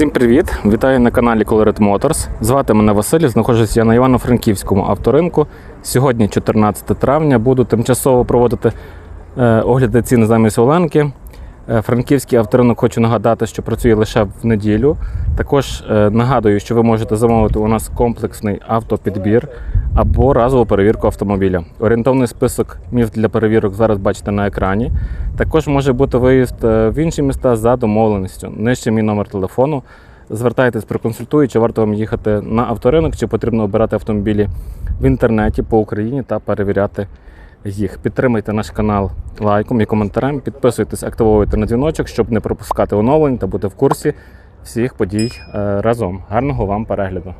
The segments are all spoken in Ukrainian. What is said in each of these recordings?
Всім привіт! Вітаю на каналі Colored Motors. Звати мене Василь, знаходжусь я на Івано-Франківському авторинку. Сьогодні, 14 травня, буду тимчасово проводити е, огляди цін замість Оленки. Е, Франківський авторинок хочу нагадати, що працює лише в неділю. Також е, нагадую, що ви можете замовити у нас комплексний автопідбір або разову перевірку автомобіля. Орієнтовний список міст для перевірок зараз бачите на екрані. Також може бути виїзд е, в інші міста за домовленістю. Нижче мій номер телефону. Звертайтесь, проконсультую, чи варто вам їхати на авторинок, чи потрібно обирати автомобілі в інтернеті по Україні та перевіряти їх. Підтримайте наш канал лайком і коментарем. Підписуйтесь, активовуйте на дзвіночок, щоб не пропускати оновлень та бути в курсі всіх подій е, разом. Гарного вам перегляду!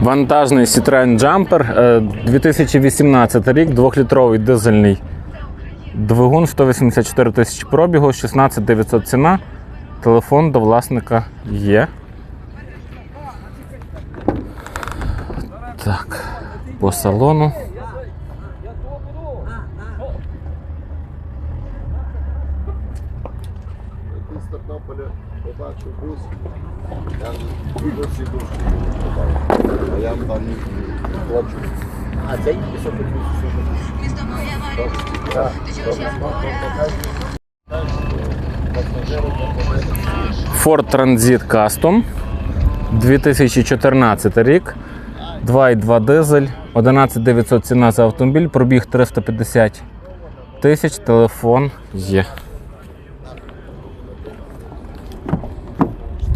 Вантажний Citroen Jumper, е, 2018 рік, 2-літровий дизельний двигун, 184 тисячі пробігу, 16 900 ціна. Телефон до власника є. Так, по салону. З Тернополя побачив бус, я дуже всі душі. А я там хочу. А цей пішов по Ford Transit Custom 2014 рік. 2,2 дизель, 11900 ціна за автомобіль, пробіг 350 тисяч, телефон є.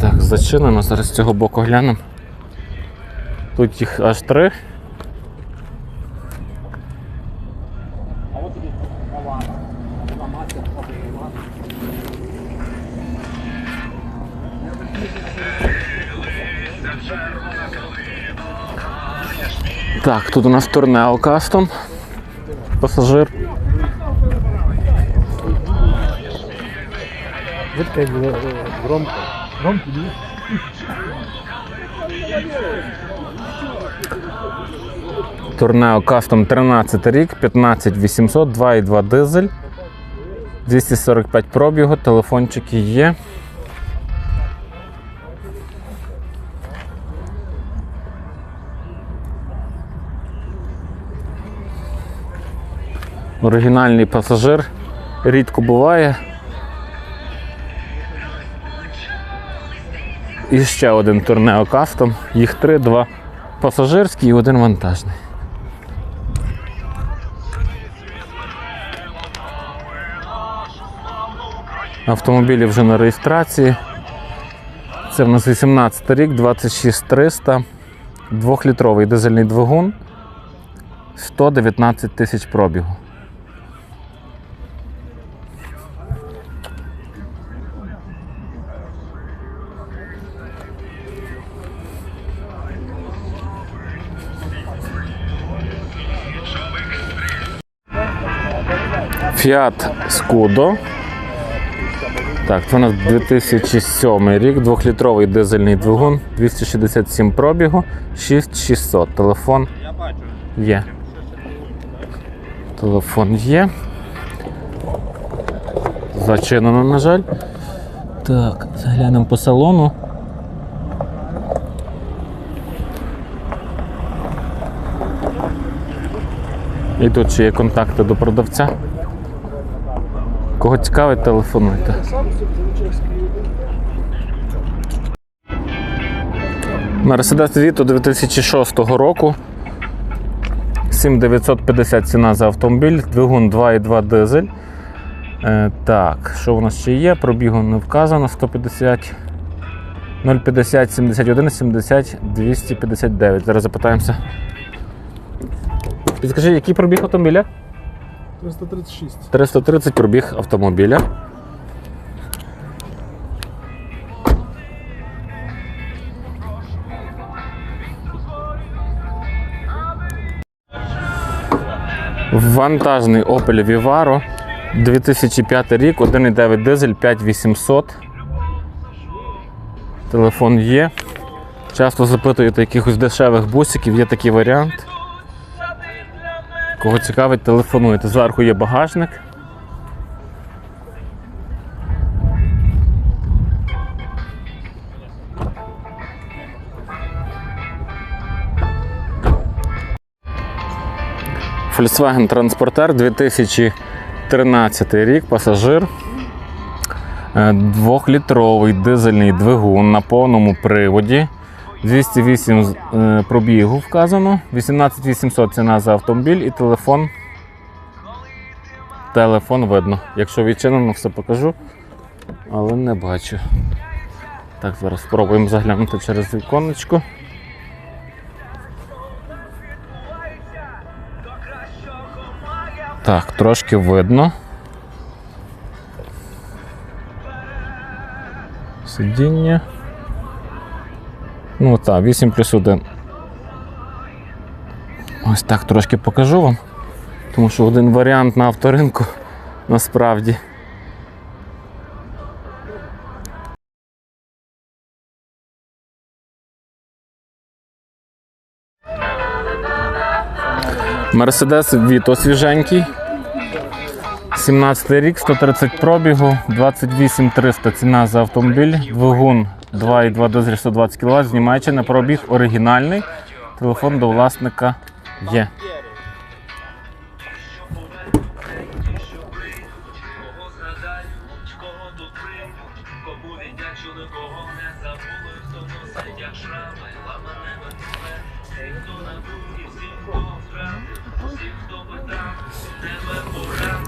Так, зачинено, зараз з цього боку глянемо. Тут їх аж три. Так, тут у нас Торнео Кастом. Пасажир. Звідки громко? Громко, Торнео Кастом 13 рік, 15800, 2,2 дизель. 245 пробігу, телефончики є. Оригінальний пасажир. Рідко буває. І ще один Торнео Кастом. Їх три, два пасажирські і один вантажний. Автомобілі вже на реєстрації. Це в нас 18 рік, 26300, 2-літровий дизельний двигун, 119 тисяч пробігу. Fiat Scudo. Так, це у нас 2007 рік, 2-літровий дизельний двигун, 267 пробігу, 6600. Телефон є. Телефон є. Зачинено, на жаль. Так, заглянемо по салону. І тут ще є контакти до продавця. Кого цікавить, телефонуйте. Mercedes Vito 2006 року. 7950 ціна за автомобіль, двигун 2,2 дизель. Е, так, що у нас ще є? Пробігу не вказано 150 050 71 70 259. Зараз запитаємося. Підскажи, який пробіг автомобіля? 336. 330 пробіг автомобіля. Вантажний Opel Vivaro 2005 рік, 1,9 дизель 5800. Телефон є. Часто запитуєте якихось дешевих бусиків, є такий варіант. Кого цікавить, телефонуйте. Зверху є багажник. Volkswagen Transporter 2013 рік, пасажир. Е, двохлітровий дизельний двигун на повному приводі. 208 е, пробігу вказано, 18800 ціна за автомобіль і телефон. Телефон видно. Якщо відчинено, все покажу, але не бачу. Так, зараз спробуємо заглянути через віконечко. Так, трошки видно. Сидіння. Ну так, 8 плюс 1. Ось так трошки покажу вам. Тому що один варіант на авторинку насправді. Мерседес Віто свіженький. 17 рік, 130 пробігу, 28 300 ціна за автомобіль, двигун 2,2 дизель 120 кВт з Німеччини, пробіг оригінальний, телефон до власника є.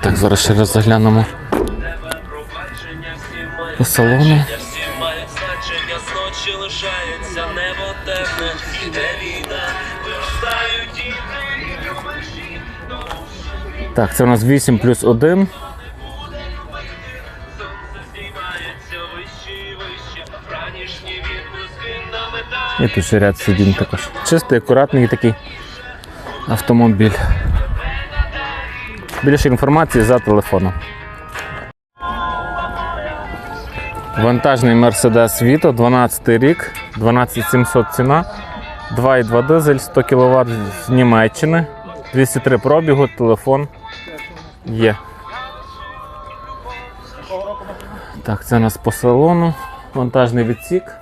Так, зараз ще раз заглянемо по салону. Зночі лишається небо темне, іде війна, виростають діти, любиші, Так, це у нас 8 плюс 1. Сонце здіймається вище вище, ранішні відблиски на металі. І тут ще ряд сидінь також. Чистий, акуратний такий автомобіль. Більше інформації за телефоном. Вантажний Mercedes Vito, 12 рік, 12700 ціна, 2,2 дизель, 100 кВт з Німеччини, 203 пробігу, телефон є. Так, це у нас по салону, вантажний відсік.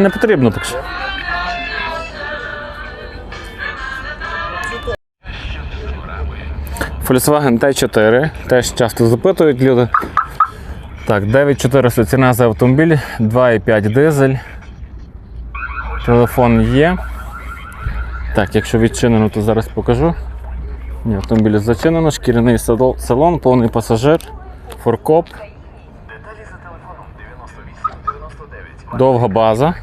Не потрібно що. Volkswagen T4. Теж часто запитують люди. Так, 9400 ціна за автомобіль, 2,5 дизель. Телефон є. Так, якщо відчинено, то зараз покажу. Ні, автомобіль зачинено, шкіряний салон, повний пасажир, форкоп. Довга база.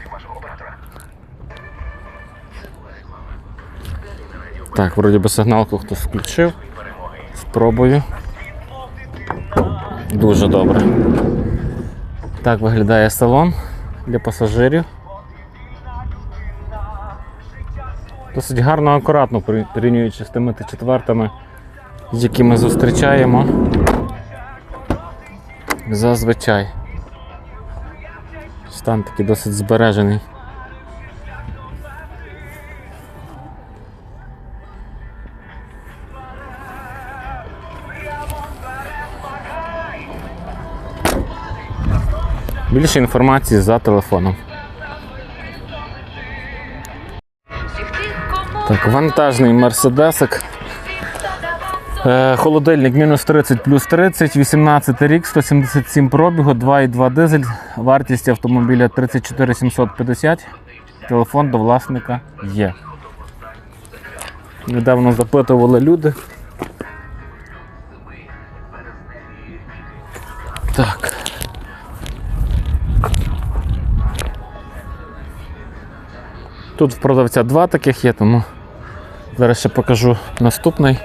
Так, вроді би сигналку хтось включив. Спробую. Дуже добре. Так виглядає салон для пасажирів. Досить гарно, акуратно порі- порівнюючи з тими Т4, які ми зустрічаємо. Зазвичай. Стан такий досить збережений. Більше інформації за телефоном. Так, вантажний мерседесик. Е, холодильник мінус 30 плюс 30, 18 рік, 177 пробігу, 2,2 дизель, вартість автомобіля 34 750. Телефон до власника є. Недавно запитували люди. Так. Тут в продавця два таких є, тому зараз ще покажу наступний.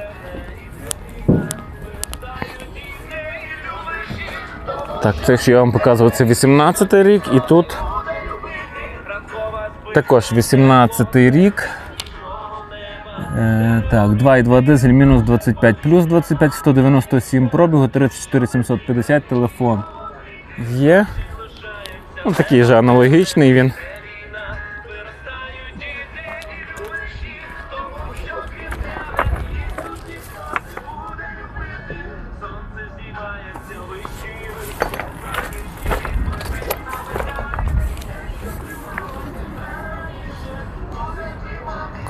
Так, це що я вам показував, це 18 рік і тут також 18 рік. Е, так, 2,2 дизель, мінус 25, плюс 25, 197 пробігу, 34 750 телефон. є. Ну, такий же аналогічний він.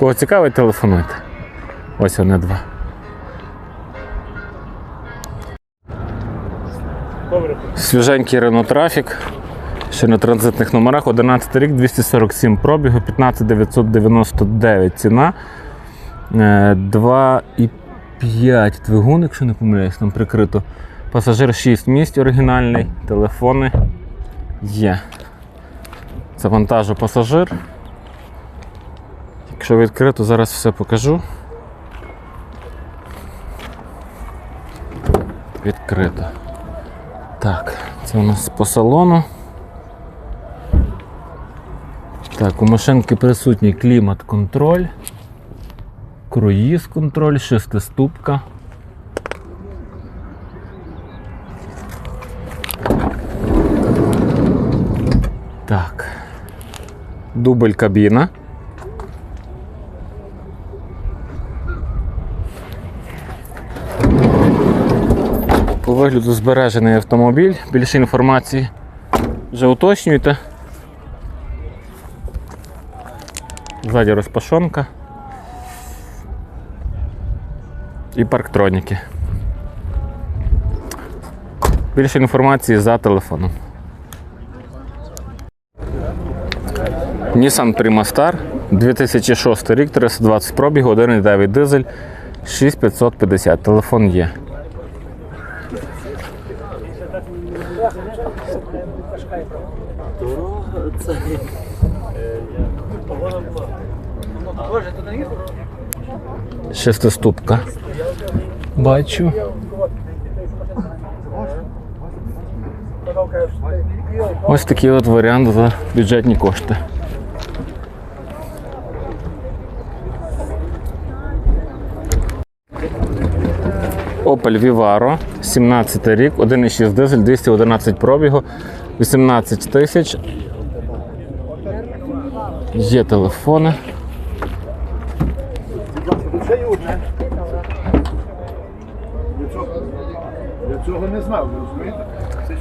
Кого цікавить, телефонуйте. Ось вони два. Свіженький Renault Traffic. Ще на транзитних номерах. 11 рік, 247 пробігу, 15999 ціна. Е, 2,5 двигун, якщо не помиляюсь, там прикрито. Пасажир 6 місць оригінальний, телефони є. Завантажу пасажир. Якщо відкрито, зараз все покажу. Відкрито. Так, це у нас по салону. Так, у машинки присутній клімат-контроль, круїз-контроль, шестиступка. Так. Дубль кабіна. Вигляду збережений автомобіль. Більше інформації вже уточнюйте. Ззаді розпашонка. І парктроніки. Більше інформації за телефоном. Nissan Prima Star 2006 рік, 320 пробігу, 1,9 дизель, 6550. Телефон є. Шестиступка. Бачу. Ось такий от варіант за бюджетні кошти. Opel Vivaro, 17 рік, 1,6 дизель, 211 пробігу, 18 тисяч. Є телефони.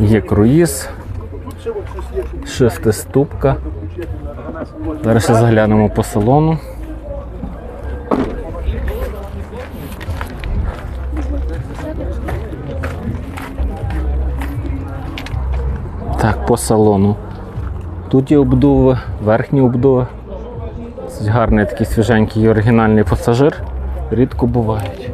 Є круїз, шестиступка. включити на 12 вольт. Зараз заглянемо по салону. Так, по салону. Тут є обдуви, верхні обдуви. Це гарний такий свіженький оригінальний пасажир. Рідко бувають.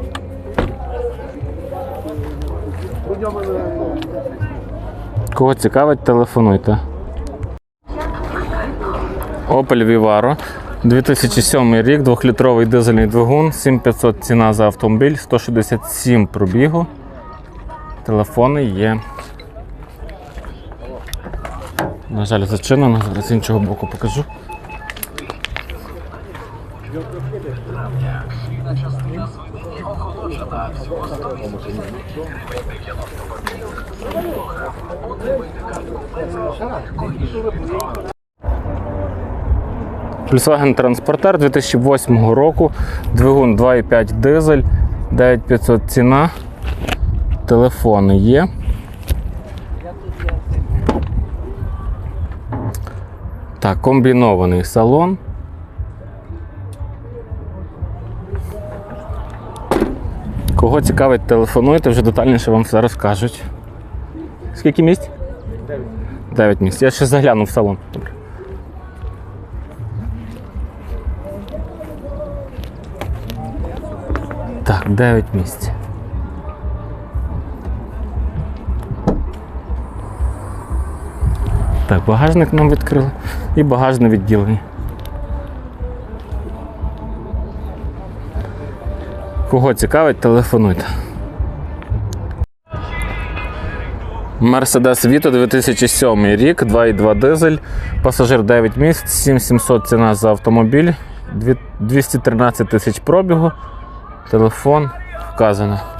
Кого цікавить, телефонуйте. Opel Vivaro. 2007 рік, 2-літровий дизельний двигун, 7500 ціна за автомобіль, 167 пробігу. Телефони є. На жаль, зачинено, з іншого боку покажу. Volkswagen Transporter 2008 року, двигун 2,5 дизель, 9500 ціна. Телефони є. Так, комбінований салон. Кого цікавить, телефонуйте, вже детальніше вам все розкажуть. Скільки місць? 9. 9 місць. Я ще загляну в салон. Добре. Так, 9 місць. Так, багажник нам відкрили і багажне відділення. Кого цікавить, телефонуйте. Mercedes Vito 2007 рік, 2,2 дизель, пасажир 9 місць, 7700 ціна за автомобіль, 213 тисяч пробігу, телефон вказано.